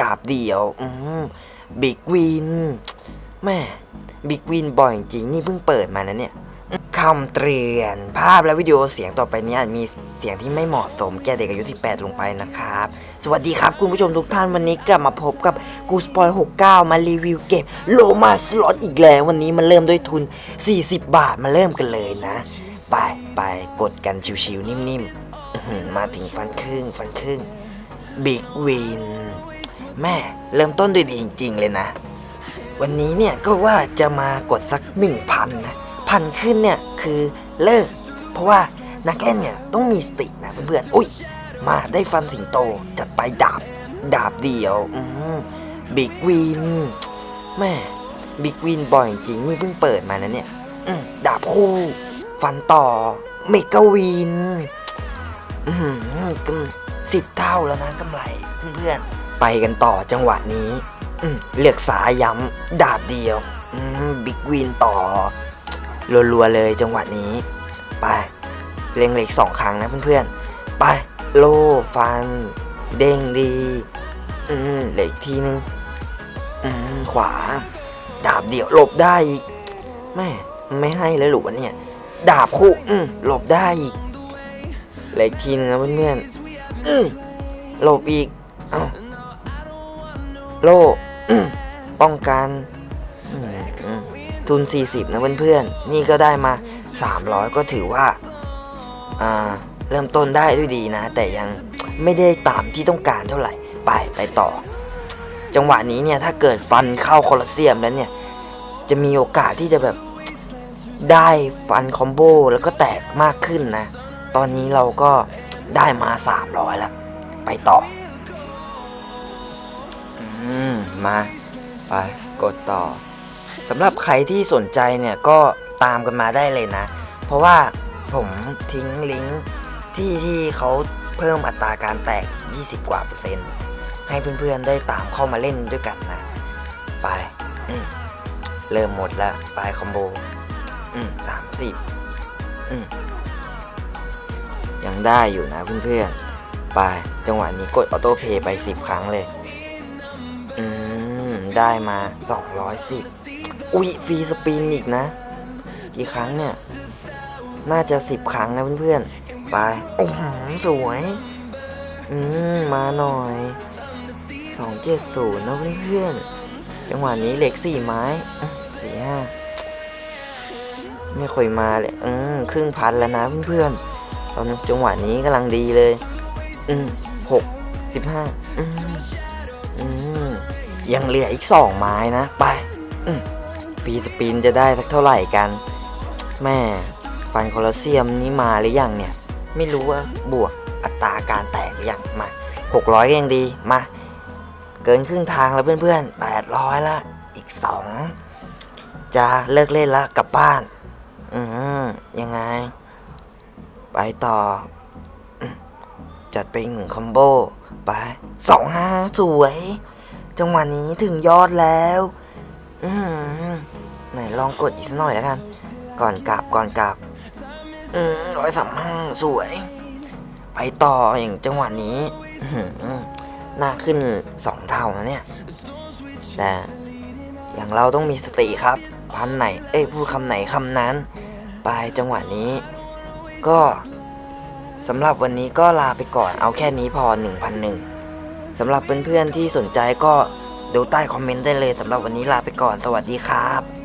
ดาบเดียว อืมบิ๊กวินแม่บิ๊กวินบ่อยจริงนี่เพิ่งเปิดมานะเนี่ยคำเตือนภาพและวิดีโอเสียงต่อไปนี้มีเสียงที่ไม่เหมาะสมแก่เด็กอายุที่8ลงไปนะครับ สวัสดีครับคุณผู้ชมทุกท่านวันนี้กลับมาพบกับกูสปอย69 มารีวิวเกมโลมาสล็อตอีกแล้ววันนี้มันเริ่มด้วยทุน 40 บาทมาเริ่มกันเลยนะ ไปไปกดกันชิวๆนิ่มๆมาถึงฟันครึ่งฟันครึ่งบิ๊กวิน แม่เริ่มต้นด้วยดีจริง ๆ เลยนะ วันนี้เนี่ยก็ว่าจะมากดสักหนึ่งพันนะพันขึ้นเนี่ยคือเลิก เพราะว่านักเล่นเนี่ยต้องมีสตินะเพื่อนๆอุ้ย มาได้ฟันสิงโตจัดไปดาบ ดาบเดียวบิ๊กวินแม่บิ๊กวินบ่อยจริงนี่เพิ่งเปิดมานะเนี่ยดาบคู่ ฟันต่อเมกาวินอืมกำสิบเท่าแล้วนะกำไรเพื่อนๆ ไปกันต่อจังหวะนี้เลือกสายย้ำดาบเดียวบิ๊กวินต่อรัวๆเลยจังหวะนี้ ไปเล็งเหล็กสองครั้งนะเพื่อนๆ ไปโลฟัน เด้งดีอืมเหล็กทีนึงอืมขวา ดาบเดียวหลบได้อีกแม่ไม่ให้เลยหรือวะเนี่ย ดาบคู่อืมหลบได้อีกเหล็กทีนึงนะเพื่อนๆอืมหลบอีกเอ้า โลป้องกันทุน 40 นะเพื่อนๆ นี่ก็ได้มา 300 ก็ถือว่าอ่า เริ่มต้นได้ด้วยดีนะ แต่ยังไม่ได้ตามที่ต้องการเท่าไหร่ ไปไปต่อ จังหวะนี้เนี่ย ถ้าเกิดฟันเข้าโคลอสเซียมแล้วเนี่ย จะมีโอกาสที่จะแบบได้ฟันคอมโบแล้วก็แตกมากขึ้นนะ ตอนนี้เราก็ได้มา 300 แล้ว ไปต่อ อืม มา ไป กดต่อสำหรับใครที่สนใจเนี่ยก็ตามกันมาได้เลยนะ เพราะว่าผมทิ้งลิงก์ที่ที่เขาเพิ่มอัตราการแตก 20 กว่าเปอร์เซ็นต์ ให้เพื่อนๆได้ตามเข้ามาเล่นด้วยกันนะ ไปเริ่มหมดแล้วไปคอมโบ อืมสามสิบอืมยังได้อยู่นะเพื่อนๆ ไป จังหวะนี้กดออโต้เพย์ไป 10 ครั้งเลย ได้มา 210 อุ๊ยฟรีสปินอีกนะ กี่ครั้งเนี่ย น่าจะ 10 ครั้งนะเพื่อนๆ ไป โอ้โหสวย อืม มาหน่อย 270 นะเพื่อนๆ จังหวะนี้เหล็ก4ไม้สี่ห้าไม่ค่อยมาเลย อืม ครึ่งพันแล้วนะเพื่อนๆ ตอนจังหวะนี้กำลังดีเลย อืมหกสิบห้าอืมอืม ยังเหลืออีกสองไม้นะ ไปอืมฟรีสปินจะได้สักเท่าไหร่กัน แม่ฟันโคลอสเซียมนี่มาหรือยังเนี่ย ไม่รู้ว่าบวกอัตราการแตกหรือยังมาหกร้อยยังดีมา เกินครึ่งทางแล้วเพื่อนๆแปดร้อยละ อีกสองจะเลิกเล่นล้วกลับบ้าน อืมยังไง ไปต่อ จัดไปหนึ่งคอมโบ ไปสองห้าสวย จังหวะนี้ถึงยอดแล้ว อืมไหนลองกดอีกสักหน่อยแล้วกัน ก่อนกลับก่อนกลับ อืมร้อยสามห้าสวย ไปต่ออย่างจังหวะนี้อื้อหือหน้าขึ้นสองเท่านะเนี่ย แต่อย่างเราต้องมีสติครับพันไหน เอ้ยพูดคำไหนคำนั้น ไปจังหวะนี้ ก็สำหรับวันนี้ก็ลาไปก่อนเอาแค่นี้พอ1,001 สำหรับเพื่อนๆที่สนใจก็ดูใต้คอมเมนต์ได้เลยสำหรับวันนี้ลาไปก่อนสวัสดีครับ